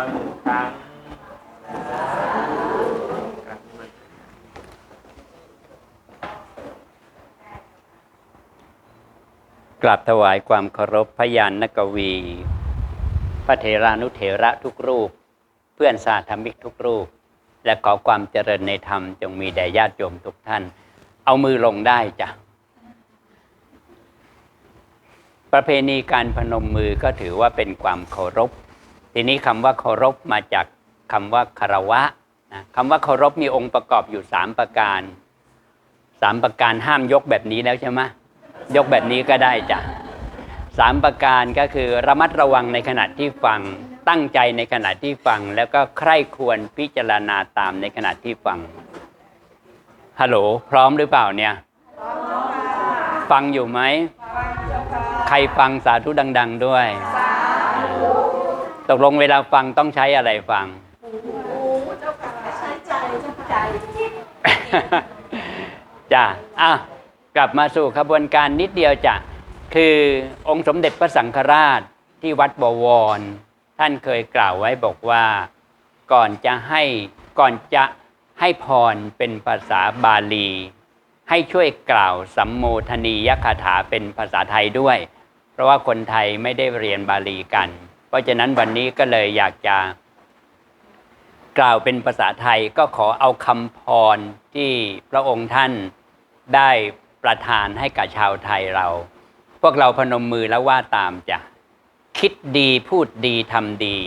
ฟังหนึ่งครั้งกราบถวายความเคารพพยานนกวี พระเถรานุเถระทุกรูป เพื่อนสาธมิกทุกรูป และขอความเจริญในธรรมจงมีแด่ญาติโยมทุกท่าน เอามือลงได้จ้ะ ประเพณีการพนมมือก็ถือว่าเป็นความเคารพ ทีนี้คำว่าเคารพมาจากคำว่าคารวะนะคำว่าเคารพมีองค์ประกอบอยู่สามประการสามประการห้ามยกแบบนี้แล้วใช่ไหมยกแบบนี้ก็ได้จ้ะสามประการก็คือระมัดระวังในขณะที่ฟังตั้งใจในขณะที่ฟัง แล้วก็ใคร่ควรพิจารณาตามในขณะที่ฟังฮัลโหลพร้อมหรือเปล่าเนี่ยฟังอยู่ไหมใครฟังสาธุดัง ๆ ด้วย สาธุ ตกลงเวลาฟังต้องใช้อะไรฟังใช้ใจเจ้าใจจ้ะอะกลับมาสู่ขบวนการนิดเดียวจ้ะคือองค์สมเด็จพระสังฆราชที่วัดบวร ท่านเคยกล่าวไว้บอกว่า ก่อนจะให้ก่อนจะให้พรเป็นภาษาบาลี ให้ช่วยกล่าวสัมโมทนียคาถาเป็นภาษาไทยด้วย เพราะว่าคนไทยไม่ได้เรียนบาลีกันเพ ราะฉะนั้นวันนี้ก็เลยอยากจะ กล่าวเป็นภาษาไทยก็ขอเอาคำพรที่พระองค์ท่านได้ประทานให้กับชาวไทยเรา พวกเราพนมมือแล้วว่าตามจ้ะคิดดีพูดดีทำดี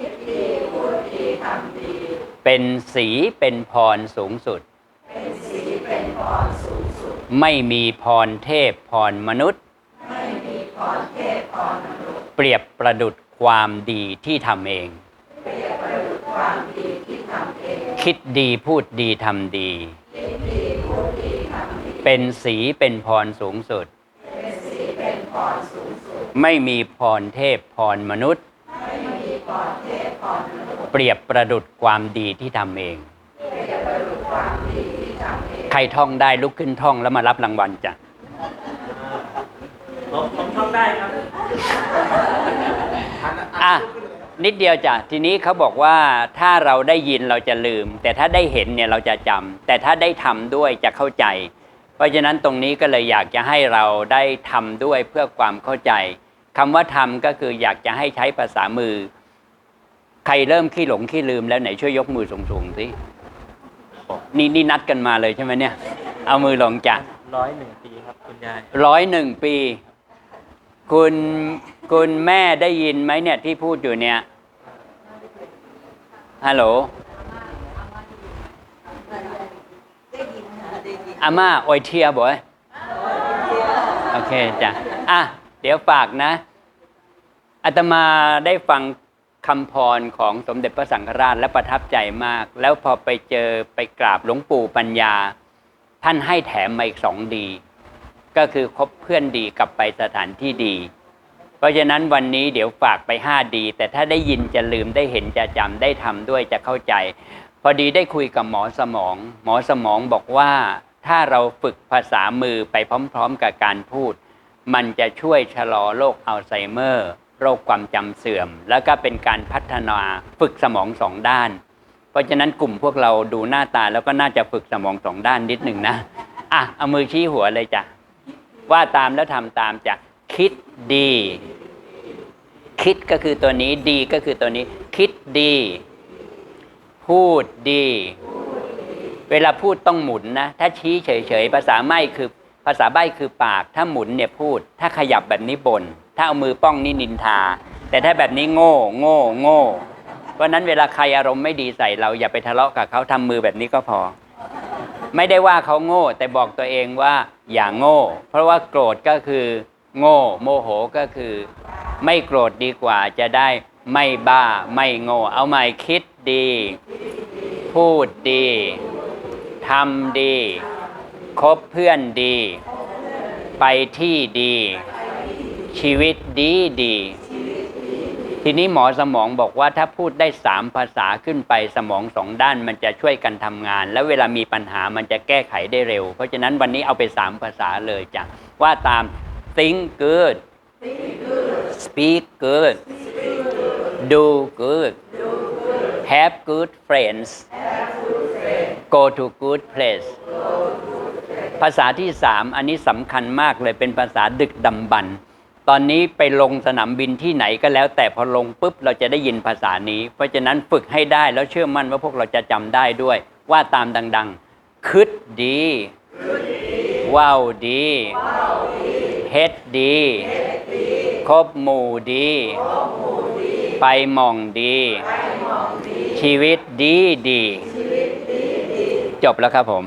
คิดดีพูดดีทำดี เป็นสีเป็นพรสูงสุด เป็นสีเป็นพรสูงสุด ไม่มีพรเทพพรมนุษย์ ไม่มีพรเทพพรมนุษย์ เปรียบประดุด ความดีที่ทำเอง คิดดีพูดดีทำดี เป็นสีเป็นพรสูงสุด ไม่มีพรเทพพรมนุษย์ เปรียบประดุดความดีที่ทำเอง ใครท่องได้ลุกขึ้นท่องแล้วมารับรางวัลจ้ะ ผมผมท่องได้ครับอะนิดเดียวจ้ะทีนี้เขาบอกว่าถ้าเราได้ยินเราจะลืม แต่ถ้าได้เห็นเนี่ยเราจะจำแต่ถ้าได้ทำด้วยจะเข้าใจ เพราะฉะนั้นตรงนี้ก็เลยอยากจะให้เราได้ทำด้วยเพื่อความเข้าใจคำว่าทำก็คืออยากจะให้ใช้ภาษามือ ใครเริ่มขี้หลงขี้ลืมแล้วไหนช่วยยกมือสูงๆสินี่นี่นัดกันมาเลยใช่ไหมเนี่ย เอามือลงจ้ะร้อยหนึ่งปีครับคุณยายร้อยหนึ่งปี คุณคุณแม่ได้ยินไหมเนี่ยที่พูดอยู่เนี่ย ฮัลโหลได้ยินค่ะได้ยินอาม่าโอยเทียบ่อยโอเคจ้ะ อะ เดี๋ยวฝากนะอาตมาได้ฟังคำพรของสมเด็จพระสังฆราชและประทับใจมาก แล้วพอไปเจอไปกราบหลวงปู่ปัญญา ท่านให้แถมมาอีกสองดี ก็คือคบเพื่อนดีกลับไปสถานที่ดี เพราะฉะนั้นวันนี้เดี๋ยวฝากไปห้าดี แต่ถ้าได้ยินจะลืมได้เห็นจะจำได้ทำด้วยจะเข้าใจ พอดีได้คุยกับหมอสมอง หมอสมองบอกว่าถ้าเราฝึกภาษามือไปพร้อมๆกับการพูด มันจะช่วยชะลอโรคอัลไซเมอร์โรคความจำเสื่อม แล้วก็เป็นการพัฒนาฝึกสมองสองด้าน เพราะฉะนั้นกลุ่มพวกเราดูหน้าตาแล้วก็น่าจะฝึกสมองสองด้านนิดหนึ่งนะ อะ เอามือชี้หัวเลยจ้ะ ว่าตามแล้วทำตามจ้ะคิดดี คิดก็คือตัวนี้ดีก็คือตัวนี้ คิดดี พูดดี เวลาพูดต้องหมุนนะ ถ้าชี้เฉยๆ ภาษาไม่คือภาษาใบ้คือปาก ถ้าหมุนเนี่ยพูด ถ้าขยับแบบนี้บน ถ้าเอามือป้องนี่นินทา แต่ถ้าแบบนี้โง่ โง่ โง่ เพราะฉะนั้นเวลาใครอารมณ์ไม่ดีใส่เราอย่าไปทะเลาะกับเขาทำมือแบบนี้ก็พอ ไม่ได้ว่าเขาโง่ แต่บอกตัวเองว่าอย่าโง่ เพราะว่าโกรธก็คือ โง่ โมโหก็คือ ไม่โกรธดีกว่าจะได้ไม่บ้าไม่โง่ เอาใหม่คิดดี พูดดีทำดี คบเพื่อนดี ไปที่ดี ชีวิตดีดี ทีนี้หมอสมองบอกว่าถ้าพูดได้สามภาษาขึ้นไปสมองสองด้านมันจะช่วยกันทำงาน แล้วเวลามีปัญหามันจะแก้ไขได้เร็ว เพราะฉะนั้นวันนี้เอาไปสามภาษาเลยจ้ะว่าตาม think good speak good do good have good friends go to good place ภาษาที่สามอันนี้สำคัญมากเลยเป็นภาษาดึกดำบรรพ์ ตอนนี้ไปลงสนามบินที่ไหนก็แล้ว แต่พอลงปุ๊บเราจะได้ยินภาษานี้ เพราะฉะนั้นฝึกให้ได้แล้วเชื่อมั่นว่าพวกเราจะจำได้ด้วย ว่าตามดัง ๆ คึดดีว้าวดีเฮ็ดดี คบหมู่ดี ไปมองดี ชีวิตดีดี จบแล้วครับผม